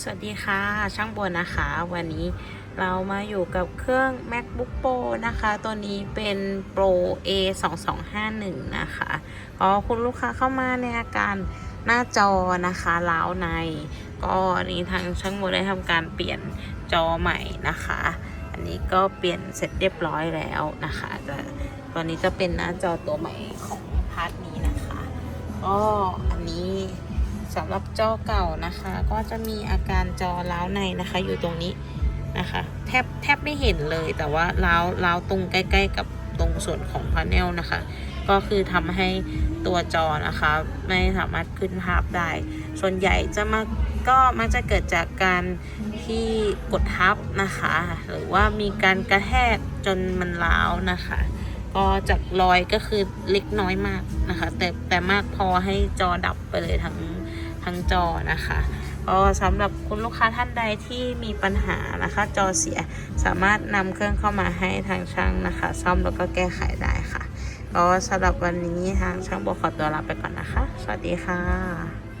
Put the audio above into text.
สวัสดีค่ะ ช่างบนนะคะ วันนี้เรามาอยู่กับเครื่อง macbook pro นะคะ ตัวนี้เป็น pro a 2 2 5 1นะคะก็คุณลูกค้าเข้ามาในอาการหน้าจอนะคะล้าวใน ก็นี้ทางช่างบนได้ทำการเปลี่ยนจอใหม่นะคะ อันนี้ก็เปลี่ยนเสร็จเรียบร้อยแล้วนะคะแต่ตอนนี้จะเป็นหน้าจอตัวใหม่ของพาร์ทนี้นะคะก็อันนี้ สำหรับจอเก่านะคะ ก็จะมีอาการจอล้าวในนะคะ อยู่ตรงนี้นะคะ แทบแทบไม่เห็นเลยแต่ว่าล้าวล้าวตรงใกล้ๆกับตรงส่วนของพาเนลนะคะ ก็คือทำให้ตัวจอนะคะ ไม่สามารถขึ้นภาพได้ ส่วนใหญ่จะมาก็มักจะเกิดจากการที่กดทับนะคะ หรือว่ามีการกระแทกจนมันล้าวนะคะ ก็จากรอยก็คือเล็กน้อยมากนะคะ แต่แต่มากพอให้จอดับไปเลยทั้ง ทั้งจอนะคะก็สำหรับคุณลูกค้าท่านใดที่มีปัญหานะคะ จอเสียสามารถนำเครื่องเข้ามาให้ทางช่างนะคะ ซ่อมแล้วก็แก้ไขได้ค่ะก็สำหรับวันนี้ทางช่างบอกขอตัวลาไปก่อนนะคะ สวัสดีค่ะ